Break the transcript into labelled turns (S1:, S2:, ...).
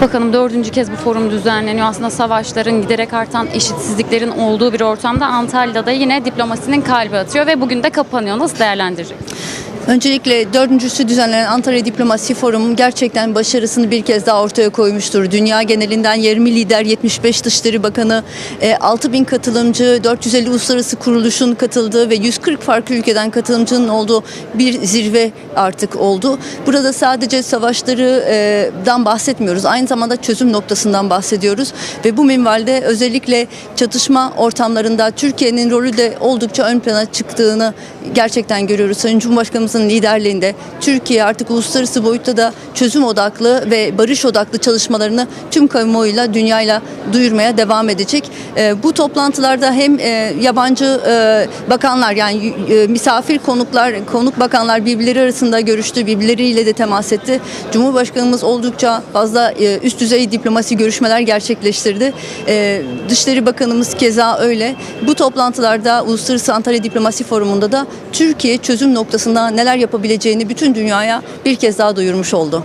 S1: Bakanım dördüncü kez bu forum düzenleniyor. Aslında savaşların giderek artan eşitsizliklerin olduğu bir ortamda Antalya'da yine diplomasinin kalbi atıyor ve bugün de kapanıyor. Nasıl değerlendirecek?
S2: Öncelikle dördüncüsü düzenlenen Antalya Diplomasi Forumu gerçekten başarısını bir kez daha ortaya koymuştur. Dünya genelinden 20 lider, 75 Dışişleri Bakanı, e, 6 bin katılımcı, 450 uluslararası kuruluşun katıldığı ve 140 farklı ülkeden katılımcının olduğu bir zirve artık oldu. Burada sadece savaşlardan bahsetmiyoruz. Aynı zamanda çözüm noktasından bahsediyoruz. Ve bu minvalde özellikle çatışma ortamlarında Türkiye'nin rolü de oldukça ön plana çıktığını gerçekten görüyoruz. Sayın Cumhurbaşkanımızın liderliğinde Türkiye artık uluslararası boyutta da çözüm odaklı ve barış odaklı çalışmalarını tüm kamuoyuyla, dünyayla duyurmaya devam edecek. Ee, bu toplantılarda hem e, yabancı e, bakanlar yani e, misafir konuklar, konuk bakanlar birbirleri arasında görüştü, birbirleriyle de temas etti. Cumhurbaşkanımız oldukça fazla üst düzey diplomasi görüşmeler gerçekleştirdi. E, Dışişleri Bakanımız keza öyle. Bu toplantılarda Uluslararası Antalya Diplomasi Forumu'nda da Türkiye çözüm noktasında neler yapabileceğini bütün dünyaya bir kez daha duyurmuş oldu.